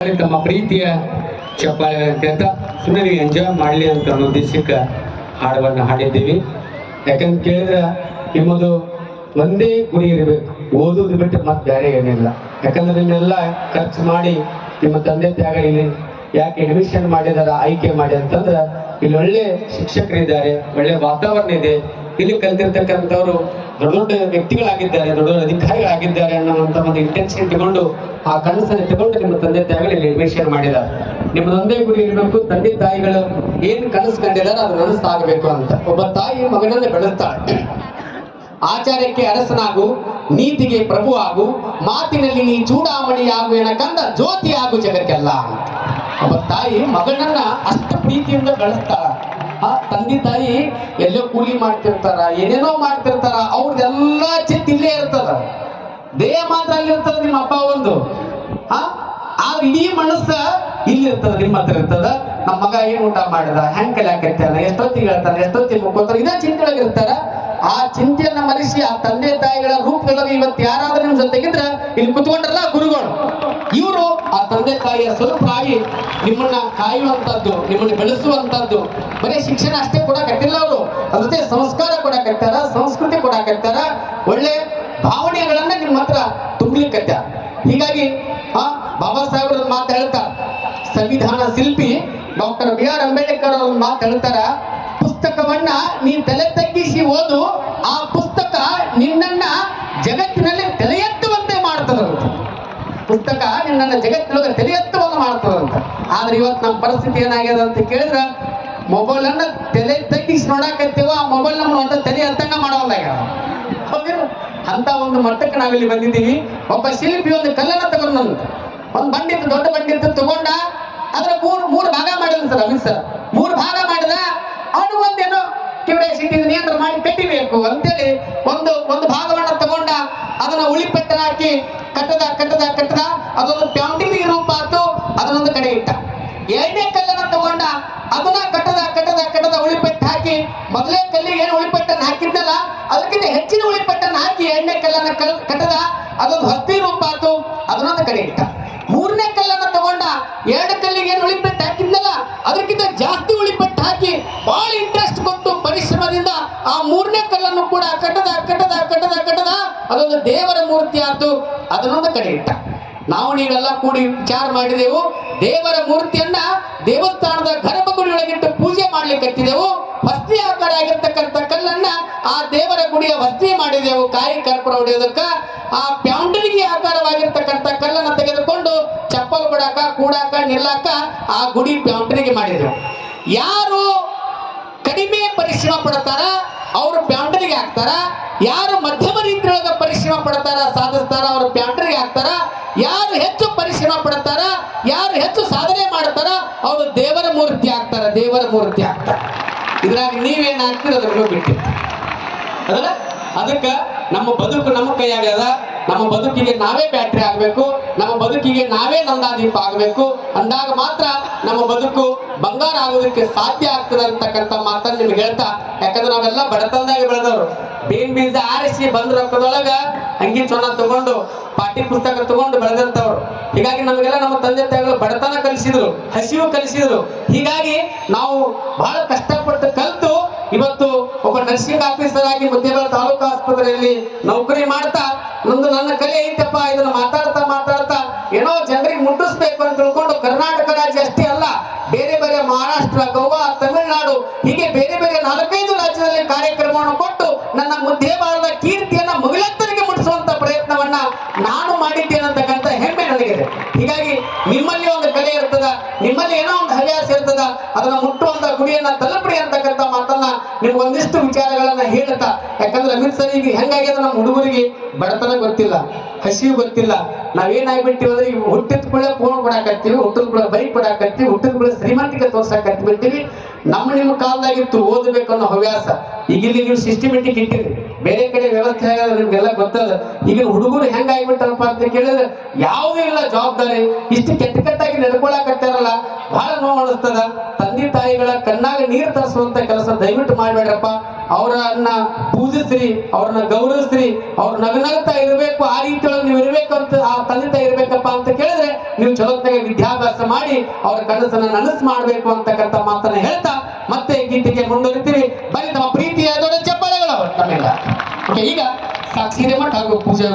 ತಮ್ಮ ಪ್ರೀತಿಯ ಚಪ್ಪಾಳೆ ಅಂತ ಸುಮ್ಮನೆ ಎಂಜಾಯ್ ಮಾಡಲಿ ಅಂತ ಅನ್ನೋ ಉದ್ದೇಶಕ್ಕೆ ಹಾಡವನ್ನು ಹಾಡಿದ್ದೀವಿ. ಯಾಕಂತ ಕೇಳಿದ್ರೆ ನಿಮ್ಮದು ಒಂದೇ ಗುರಿ ಇರಬೇಕು. ಓದೋದು ಬಿಟ್ಟು ಮತ್ತೆ ಬೇರೆ ಏನಿಲ್ಲ. ಯಾಕಂದ್ರೆ ನಿನ್ನೆಲ್ಲ ಖರ್ಚು ಮಾಡಿ ನಿಮ್ಮ ತಂದೆ ತ್ಯಾಗ ಇಲ್ಲಿ ಯಾಕೆ ಅಡ್ಮಿಷನ್ ಮಾಡಿದಾರ, ಆಯ್ಕೆ ಮಾಡಿ ಅಂತಂದ್ರೆ ಇಲ್ಲಿ ಒಳ್ಳೆ ಶಿಕ್ಷಕರಿದ್ದಾರೆ, ಒಳ್ಳೆ ವಾತಾವರಣ ಇದೆ. ಇಲ್ಲಿ ಕಲ್ತಿರ್ತಕ್ಕಂಥವ್ರು ದೊಡ್ಡ ದೊಡ್ಡ ವ್ಯಕ್ತಿಗಳಾಗಿದ್ದಾರೆ, ದೊಡ್ಡ ದೊಡ್ಡ ಅಧಿಕಾರಿಗಳಾಗಿದ್ದಾರೆ ಅನ್ನೋಂಥ ಒಂದು ಇಂಟೆನ್ಷನ್ ತಗೊಂಡು ಆ ಕನಸನ್ನು ತಗೊಂಡು ನಿಮ್ಮ ತಂದೆ ತಾಯಿಗಳು ಇಲ್ಲಿ ಅಡ್ಮಿಷನ್ ಮಾಡಿದ್ದಾರೆ. ತಂದೆ ಗುರಿ ಇರಬೇಕು, ತಂದೆ ತಾಯಿಗಳು ಏನ್ ಕನಸು ಕಂಡಿದ್ದಾರೆ ಅದು ನನಸಾಗಬೇಕು ಅಂತ. ಒಬ್ಬ ತಾಯಿ ಮಗನನ್ನ ಬೆಳೆಸ್ತಾಳೆ. ಆಚಾರ್ಯಕ್ಕೆ ಅರಸನಾಗು, ನೀತಿಗೆ ಪ್ರಭು ಆಗು ಮಾತಿನಲ್ಲಿ ನೀ ಚೂಡಾವಣಿ ಆಗು ಏನ ಕಂದ ಜ್ಯೋತಿ ಆಗು ಜಗಕ್ಕೆಲ್ಲ ಒಬ್ಬ ತಾಯಿ ಮಗನನ್ನ ಅಷ್ಟು ಪ್ರೀತಿಯಿಂದ ಬೆಳೆಸ್ತಾಳ. ತಂದೆ ತಾಯಿ ಎಲ್ಲೋ ಕೂಲಿ ಮಾಡ್ತಿರ್ತಾರ, ಏನೇನೋ ಮಾಡ್ತಿರ್ತಾರ ಅವ್ರದ್ದೆಲ್ಲ ಚಿತ್ತ ಇಲ್ಲೇ ಇರ್ತದ. ದೇಹ ಮಾತ್ರ ಅಲ್ಲಿ ಇರ್ತದ ನಿಮ್ಮ ಅಪ್ಪ ಒಂದು. ಆ ಆ ಇಡೀ ಮನಸ್ಸ ಇಲ್ಲಿ ಇರ್ತದ, ನಿಮ್ಮ ಹತ್ರ ಇರ್ತದ. ನಮ್ಮ ಮಗ ಏನ್ ಊಟ ಮಾಡಿದ ಹೆಂಗ್ ಕಲಿಯಾಕತ್ತಾನ ಎಷ್ಟೊತ್ತಿಗೆ ಹೇಳ್ತಾನೆ, ಎಷ್ಟೊತ್ತಿಗೆ ಮುಕ್ಕೋತಾರ ಇದೇ ಇರ್ತಾರ ಆ ಚಿಂತೆಯನ್ನ ಮರೆಸಿ ಆ ತಂದೆ ತಾಯಿಗಳ ರೂಪದಲ್ಲಿ ಇವತ್ತು ಯಾರಾದ್ರೂ ನಿಮ್ ಜೊತೆಗಿದ್ರ ಇಲ್ಲಿ ಕುತ್ಕೊಂಡ್ರಲ್ಲ ಗುರುಗಳು. ಇವರು ಆ ತಂದೆ ತಾಯಿಯ ಸ್ವರೂಪರಾಗಿ ನಿಮ್ಮನ್ನ ಕಾಯುವಂತದ್ದು, ನಿಮ್ಮನ್ನ ಬೆಳೆಸುವಂತದ್ದು. ಬರೀ ಶಿಕ್ಷಣ ಅಷ್ಟೇ ಕೊಡಕತ್ತಿಲ್ಲ ಅವರು. ಅದ್ರ ಜೊತೆ ಸಂಸ್ಕಾರ ಕೊಡಕತ್ತಾರ ಸಂಸ್ಕೃತಿ ಕೊಡಕತ್ತಾರ ಒಳ್ಳೆ ಭಾವನೆಗಳನ್ನ ನಿಮ್ಮ ಹತ್ರ ತುಂಬ್ಲಿಕ್ಕತ್ತ ಹೀಗಾಗಿ, ಆ, ಬಾಬಾ ಸಾಹೇಬ್ರ ಮಾತು ಹೇಳ್ತಾರ. ಸಂವಿಧಾನ ಶಿಲ್ಪಿ ಡಾಕ್ಟರ್ ಬಿ ಆರ್ ಅಂಬೇಡ್ಕರ್ ಅವ್ರ ಮಾತು ಹೇಳ್ತಾರ. ಪುಸ್ತಕವನ್ನ ನೀನ್ ತಲೆ ತಗ್ಗಿಸಿ ಓದು, ಆ ಪುಸ್ತಕ ನಿನ್ನನ್ನ ಜಗತ್ತಿನಲ್ಲಿ ತಲೆ ಎತ್ತುವಂತೆ ಮಾಡ್ತದಂತ ನಿನ್ನನ್ನ ಜಗತ್ತಿನೊಳಗೆ ತಲೆ ಎತ್ತುವಂತೆ ಮಾಡ್ತದಂತ. ಆದ್ರೆ ಇವತ್ತು ನಮ್ಮ ಪರಿಸ್ಥಿತಿ ಏನಾಗ್ಯದ ಅಂತ ಕೇಳಿದ್ರೆ ಮೊಬೈಲ್ ಅನ್ನ ತಲೆ ತಗ್ಗಿಸಿ ನೋಡಾಕತ್ತೀವ, ಆ ಮೊಬೈಲ್ ನಮ್ಮ ಅಂತ ತಲೆ ಎತ್ತಂಗ ಹೌದಿಲ್ಲ ಅಂತ ಒಂದು ಮಟ್ಟಕ್ಕೆ ನಾವಿಲ್ಲಿ ಬಂದಿದ್ದೀವಿ. ಒಬ್ಬ ಶಿಲ್ಪಿ ಒಂದು ಕಲ್ಲನ್ನ ತಗೊಂಡಂತ ಒಂದು ಬಂಡಿತ್ತು, ದೊಡ್ಡ ಬಂಡಿತ್ತು ತಗೊಂಡ, ಅದ್ರ ಮೂರು ಮೂರು ಭಾಗ ಮಾಡಿದ ಸರ್ ಅಮಿತ್ ಸರ್. ಮೂರು ಭಾಗ ಮಾಡಿದ, ಅವನು ಒಂದೇನೋ ಕ್ಯೂರಿಯಾಸಿಟಿ ನಿಯಂತ್ರಣ ಮಾಡಿ ಕಟ್ಟಿಬೇಕು ಅಂತೇಳಿ ಒಂದು ಒಂದು ಭಾಗವನ್ನ ತಗೊಂಡ, ಅದನ್ನ ಉಳಿಪೆಟ್ಟನ ಹಾಕಿ ಕಟ್ಟದ ಕಟ್ಟದ ಕಟ್ಟದ. ಅದೊಂದು ಪ್ಯಾಂಟಿಂಗ್ ರೂಪ ಆತು ಅದನ್ನೊಂದು ಕಡೆ ಇಟ್ಟ. ಎರಡನೇ ಕಲ್ಲನ್ನ ತಗೊಂಡ ಅದನ್ನ ಕಟ್ಟದ ಕಟ್ಟದ ಕಟ್ಟದ ಉಳಿಪೆಟ್ಟು ಹಾಕಿ. ಮೊದಲೇ ಕಲ್ಲಿಗೆ ಏನು ಉಳಿಪೆಟ್ಟನ್ನು ಹಾಕಿದ್ದಲ್ಲ ಅದಕ್ಕಿಂತ ಹೆಚ್ಚಿನ ಉಳಿಪೆಟ್ಟನ್ನು ಹಾಕಿ ಎರಡನೇ ಕಲ್ಲನ್ನ ಕಲ್, ಕಟ್ಟದ. ಅದೊಂದು ಹತ್ತಿ ರೂಪ ಆತು ಅದನ್ನೊಂದು ಕಡೆ ಇಟ್ಟ. ಮೂರನೇ ಕಲ್ಲನ್ನ ತಗೊಂಡ ಎರಡು ಕಲ್ಲಿಗೆ ಏನು ಉಳಿಪೆಟ್ಟು ಹಾಕಿದ್ದಲ್ಲ ಅದಕ್ಕಿಂತ ಜಾಸ್ತಿ ಉಳಿಪೆಟ್ಟು ಹಾಕಿ ಬಹಳ ಇಂಟ್ರೆಸ್ಟ್ ಕೊಟ್ಟು ಪರಿಶ್ರಮದಿಂದ ಆ ಮೂರನೇ ಕಲ್ಲನ್ನು ಕೂಡ ಕಟ್ಟದ ಕಟ್ಟದ ಅದೊಂದು ದೇವರ ಮೂರ್ತಿ ಆತು ಅದನ್ನೊಂದು ಕಡೆ ಇಟ್ಟ. ನಾವು ನೀವೆಲ್ಲ ಕೂಡಿ ವಿಚಾರ ಮಾಡಿದೆವು, ದೇವರ ಮೂರ್ತಿಯನ್ನ ದೇವಸ್ಥಾನದ ಗರ್ಭಗುಡಿಯೊಳಗಿಟ್ಟು ಪೂಜೆ ಮಾಡ್ಲಿಕ್ಕತ್ತಿದೆವು ವಸ್ತಿ ಆಕಾರ ಆಗಿರ್ತಕ್ಕಂಥ ಕಲ್ಲನ್ನ ಆ ದೇವರ ಗುಡಿಯ ವಸ್ತಿ ಮಾಡಿದೆವು, ಕಾಯಿ ಕರ್ಪುರ ಹೊಡೆಯೋದಕ್ಕ. ಆ ಪ್ಯಾಂಡಲಿಗೆ ಆಕಾರವಾಗಿರ್ತಕ್ಕಂಥ ಕಲ್ಲನ್ನ ತೆಗೆದುಕೊಂಡು ಚಪ್ಪಲ್ ಕೊಡಾಕ, ಕೂಡಾಕ, ನಿಲ್ಲಾಕ ಆ ಗುಡಿ ಪ್ಯಾಂಟನಿಗೆ ಮಾಡಿದೆವು. ಯಾರು ಕಡಿಮೆ ಪರಿಶ್ರಮ ಪಡ್ತಾರ, ಅವರು ಪ್ಯಾಂಟರಿಗೆ ಹಾಕ್ತಾರ? ಯಾರು ಮಧ್ಯಮ ರೀತಿಯೊಳಗ ಪರಿಶ್ರಮ ಪಡ್ತಾರ, ಸಾಧಿಸ್ತಾರ, ಅವರು ಪ್ಯಾಂಟ್ರಿ ಹಾಕ್ತಾರ? ಯಾರು ಹೆಚ್ಚು ಪರಿಶ್ರಮ ಪಡ್ತಾರ? ಯಾರು ಹೆಚ್ಚು ಸಾಧನೆ ಮಾಡ್ತಾರ? ಅವರು ದೇವರ ಮೂರ್ತಿ ಆಗ್ತಾರ ದೇವರ ಮೂರ್ತಿ ಆಗ್ತಾರ ಇದ್ರಾಗ ನೀವೇನಾಗ್ತೀರ ಹಾಕ್ತೀರ ಅದ್ರ ಬಿಟ್ಟಿತ್ತು ಅದಲ್ಲ? ಅದಕ್ಕೆ ನಮ್ಮ ಬದುಕು ನಮ್ಮ ಕೈಯಾಗದ ನಮ್ಮ ಬದುಕಿಗೆ ನಾವೇ ಬ್ಯಾಟ್ರಿ ಆಗಬೇಕು, ನಮ್ಮ ಬದುಕಿಗೆ ನಾವೇ ನಂದಾದೀಪ ಆಗಬೇಕು. ಅಂದಾಗ ಮಾತ್ರ ನಮ್ಮ ಬದುಕು ಬಂಗಾರ ಆಗೋದಕ್ಕೆ ಸಾಧ್ಯ ಆಗ್ತದೆ ಅಂತಕ್ಕಂಥ ಮಾತನ್ನ ನಿಮ್ಗೆ ಹೇಳ್ತಾ, ಯಾಕಂದ್ರೆ ನಾವೆಲ್ಲ ಬಡತನದಾಗ ಬೆಳೆದವರು. ಬೀನ್ ಬೀಜ ಆರಿಸಿ ಬಂದ ರೊಕ್ಕದೊಳಗ ಅಂಗಿ ಚೊನ್ನ ತಗೊಂಡು ಪಾಠ್ಯ ಪುಸ್ತಕ ತಗೊಂಡು ಬೆಳೆದಂತವ್ರು ಹೀಗಾಗಿ ನಮಗೆಲ್ಲ ನಮ್ಮ ತಂದೆ ತಾಯಿಗಳು ಬಡತನ ಕಲಿಸಿದ್ರು, ಹಸಿವು ಕಲಿಸಿದ್ರು. ಹೀಗಾಗಿ ನಾವು ಬಹಳ ಕಷ್ಟಪಟ್ಟು ಕಲಿತು, ಇವತ್ತು ಒಬ್ಬ ನರ್ಸಿಂಗ್ ಆಫೀಸರ್ ಆಗಿ ಮುದ್ದೇಬೇಳ ತಾಲೂಕು ಆಸ್ಪತ್ರೆಯಲ್ಲಿ ನೌಕರಿ ಮಾಡ್ತಾ ನಮ್ದು ನನ್ನ ಕಲೆ ಐತಪ್ಪ, ಇದನ್ನ ಮಾತಾಡ್ತಾ ಮಾತಾಡ್ತಾ ಏನೋ ಜನರಿಗೆ ಮುಟ್ಟಿಸ್ಬೇಕು ಅಂತ ತಿಳ್ಕೊಂಡು ಕರ್ನಾಟಕ ರಾಜ್ಯ ಅಷ್ಟೇ ಅಲ್ಲ, ಬೇರೆ ಬೇರೆ ಮಹಾರಾಷ್ಟ್ರ, ಗೋವಾ, ತಮಿಳುನಾಡು, ಹೀಗೆ ಬೇರೆ ಬೇರೆ ನಾಲ್ಕೈದು ರಾಜ್ಯದಲ್ಲಿ ಕಾರ್ಯಕ್ರಮವನ್ನು ಕೊಟ್ಟು ನನ್ನ ದೇವಾಲಯದ ಕೀರ್ತಿಯನ್ನ ಮುಗಿಲತ್ತರಿಗೆ ಮುಟ್ಟಿಸುವಂತ ಪ್ರಯತ್ನವನ್ನ ನಾನು ಮಾಡಿದ್ದೇನೆ ಅಂತಕ್ಕಂಥ ಹೆಮ್ಮೆ ನನಗಿದೆ. ಹೀಗಾಗಿ ನಿಮ್ಮಲ್ಲಿ ನಿಮ್ಮಲ್ಲಿ ಏನೋ ಒಂದು ಹವ್ಯಾಸ ಇರ್ತದ, ಅದನ್ನ ಮುಟ್ಟುವಂತ ಗುರಿಯನ್ನ ತಲುಪಡಿ ಅಂತಕ್ಕಂಥ ಮಾತನ್ನ ನಿಮ್ಗೆ ಒಂದಿಷ್ಟು ವಿಚಾರಗಳನ್ನ ಹೇಳ್ತಾ ಯಾಕಂದ್ರೆ ಅಮಿತ್ ಸರ್ ಈಗ ಹೆಂಗಾಗ್ಯದ ನಮ್ಮ ಹುಡುಗರಿಗೆ ಬಡತನ ಗೊತ್ತಿಲ್ಲ, ಹಸಿವು ಗೊತ್ತಿಲ್ಲ. ನಾವೇನಾಗ್ಬಿಟ್ಟಿವಿ ಅಂದ್ರೆ ಹುಟ್ಟಿದ ಕೂಡ ಫೋನ್ ಕೊಡಾಕತ್ತೀವಿ, ಹುಟ್ಟಿದ ಕೂಡ ಬೈಕ್ ಕೊಡಾಕತ್ತೀವಿ, ಹುಟ್ಟಿದ ಕೂಡ ಶ್ರೀಮಂತಿಕೆ ತೋರ್ಸಕ್ ಬಿಟ್ಟಿವಿ ನಮ್ಮ ನಿಮ್ಮ ಕಾಲದಾಗಿತ್ತು ಓದಬೇಕು ಅನ್ನೋ ಹವ್ಯಾಸ ಈಗ ಇಲ್ಲಿ ನೀವು ಸಿಸ್ಟಮೆಟಿಕ್ ಇಟ್ಟಿರಿ. ಬೇರೆ ಕಡೆ ವ್ಯವಸ್ಥೆ ನಿಮ್ಗೆಲ್ಲ ಗೊತ್ತದ ಈಗ ಹುಡುಗರು ಹೆಂಗಾಗ್ಬಿಟ್ಟಾರಪ್ಪ ಅಂತ ಕೇಳಿದ್ರೆ, ಯಾವುದೂ ಇಲ್ಲ ಜವಾಬ್ದಾರಿ. ಇಷ್ಟು ಕೆಟ್ಟ ಕೆಟ್ಟಾಗಿ ನಡ್ಕೊಳಕತ್ತಾರಲ್ಲ, ಬಹಳ ನೋವು ಅನಿಸ್ತದ. ತಂದೆ ತಾಯಿಗಳ ಕಣ್ಣಾಗ ನೀರ್ ತರಿಸುವಂತ ಕೆಲಸ ದಯವಿಟ್ಟು ಮಾಡಬೇಡ್ರಪ್ಪ. ಅವರನ್ನ ಪೂಜಿಸ್ರಿ, ಅವ್ರನ್ನ ಗೌರವಿಸ್ರಿ, ಅವ್ರ ನಗನಗ್ತಾ ಇರಬೇಕು, ಆ ರೀತಿಯೊಳಗೆ ನೀವು ಇರಬೇಕು ಅಂತ, ಆ ತಂದೆ ತಾಯಿ ಇರ್ಬೇಕಪ್ಪ ಅಂತ ಕೇಳಿದ್ರೆ, ನೀವು ಚಲೋತ್ನಾಗ ವಿದ್ಯಾಭ್ಯಾಸ ಮಾಡಿ, ಅವ್ರ ಕನಸನ್ನ ನನಸು ಮಾಡಬೇಕು ಅಂತಕ್ಕಂಥ ಮಾತನ್ನ ಹೇಳ್ತಾ ಮತ್ತೆ ಗೀತೆಗೆ ಮುಂದುವರಿತೀವಿ. ಬರೀ ನಮ್ಮ ಪ್ರೀತಿಯ ದೊಡ್ಡ ಚಪ್ಪಾಳೆಗಳು ತಮ್ಮೆಲ್ಲ ಓಕೆ ಈಗ ಸಾಕ್ಷಿ ಹಾಗೂ ಪೂಜಾ